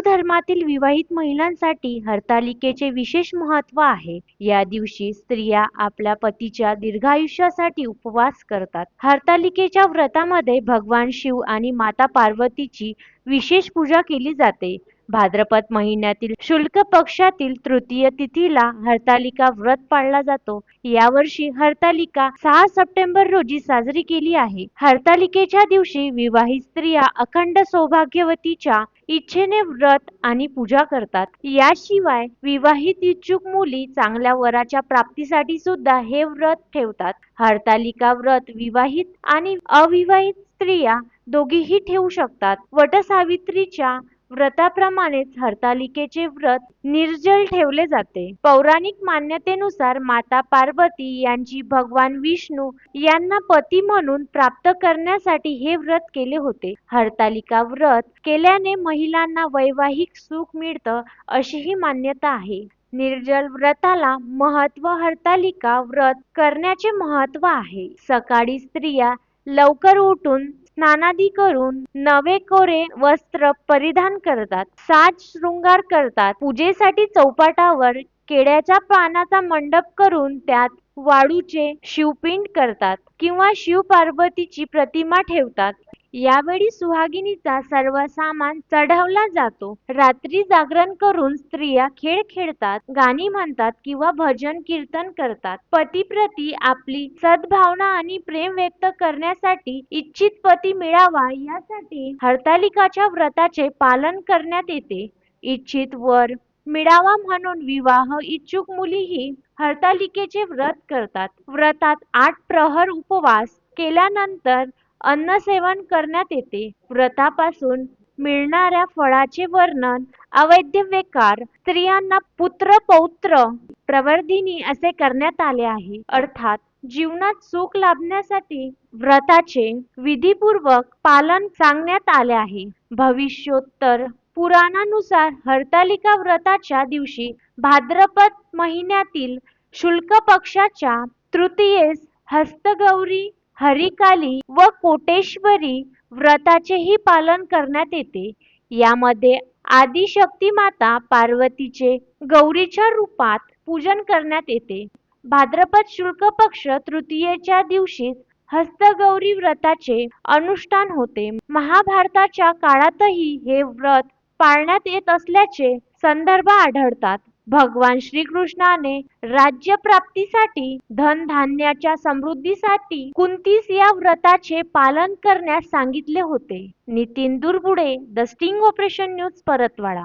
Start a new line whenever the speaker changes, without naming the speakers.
धर्मातील विवाहित महिलांसाठी हरतालिकेचे विशेष महत्त्व आहे. या दिवशी स्त्रिया आपल्या पतीच्या दीर्घायुष्यासाठी उपवास करतात. हरतालिकेच्या व्रतामध्ये भगवान शिव आणि माता पार्वतीची विशेष पूजा केली जाते. भाद्रपद महिन्यातील शुल्क पक्षातील तृतीय तिथीला हरतालिका व्रत पाळला जातो. यावर्षी हरतालिका सहा सप्टेंबर रोजी साजरी केली आहे. हरतालिकेच्या दिवशी विवाहित स्त्रिया अखंड सौभाग्यवतीच्या इच्छेने व्रत आणि पूजा करतात. याशिवाय विवाहित इच्छुक मुली चांगल्या वराच्या प्राप्तीसाठी सुद्धा हे व्रत ठेवतात. हरतालिका व्रत विवाहित आणि अविवाहित स्त्रिया दोघीही ठेवू शकतात. वटसावित्रीच्या व्रताप्रमाणेच हरतालिकेचे व्रत निर्जल ठेवले जाते. पौराणिक मान्यतेनुसार माता पार्वती यांची भगवान विष्णू यांना पती म्हणून प्राप्त करण्यासाठी हे व्रत केले होते. हरतालिका व्रत केल्याने महिलांना वैवाहिक सुख मिळतं अशीही मान्यता आहे. निर्जल व्रताला महत्त्व हरतालिका व्रत करण्याचे महत्त्व आहे. सकाळी स्त्रिया लवकर उठून स्नानादी करून नवे कोरे वस्त्र परिधान करतात साज शृंगार करतात. पूजेसाठी चौपाटावर केळ्याच्या पानाचा मंडप करून त्यात वाळूचे शिवपिंड करतात किंवा शिव पार्वतीची प्रतिमा ठेवतात. यावेळी सुहागिनीचा सर्व सामान चढवला जातो. रात्री जागरण करून स्त्रिया खेळ खेळतात गाणी म्हणतात किंवा भजन कीर्तन करतात. पतीप्रती आपली सद्भावना आणि प्रेम व्यक्त करण्यासाठी इच्छित पती मिळावा यासाठी हरतालिकाच्या व्रताचे पालन करण्यात येते. इच्छित वर मिळावा म्हणून विवाह इच्छुक मुलीही हरतालिकेचे व्रत करतात. व्रतात आठ प्रहर उपवास केल्यानंतर अन्नसेवन करण्यात येते. व्रतापासून मिळणाऱ्या फळाचे वर्णन अवैध वेकार स्त्रियांना पुत्र पौत्र प्रवर्धिनी असे करण्यात आले आहे. अर्थात जीवनात सुख लाभण्यासाठी व्रताचे विधीपूर्वक पालन सांगण्यात आले आहे. भविष्योत्तर पुराणानुसार हरतालिका व्रताच्या दिवशी भाद्रपद महिन्यातील शुल्क पक्षाच्या तृतीयेस हस्तगौरी हरिकाली व कोटेश्वरी व्रताचेही पालन करण्यात येते. यामध्ये आदिशक्ती माता पार्वतीचे गौरीच्या रूपात पूजन करण्यात येते. भाद्रपद शुल्क पक्ष तृतीयेच्या दिवशी हस्तगौरी व्रताचे अनुष्ठान होते. महाभारताच्या काळातही हे व्रत पाळण्यात येत असल्याचे संदर्भ आढळतात. भगवान श्रीकृष्णाने राज्य प्राप्तीसाठी धन धान्याच्या समृद्धीसाठी कुंतीस या व्रताचे पालन करण्यास सांगितले होते. Nitin Durbude the sting operation news Paratwada.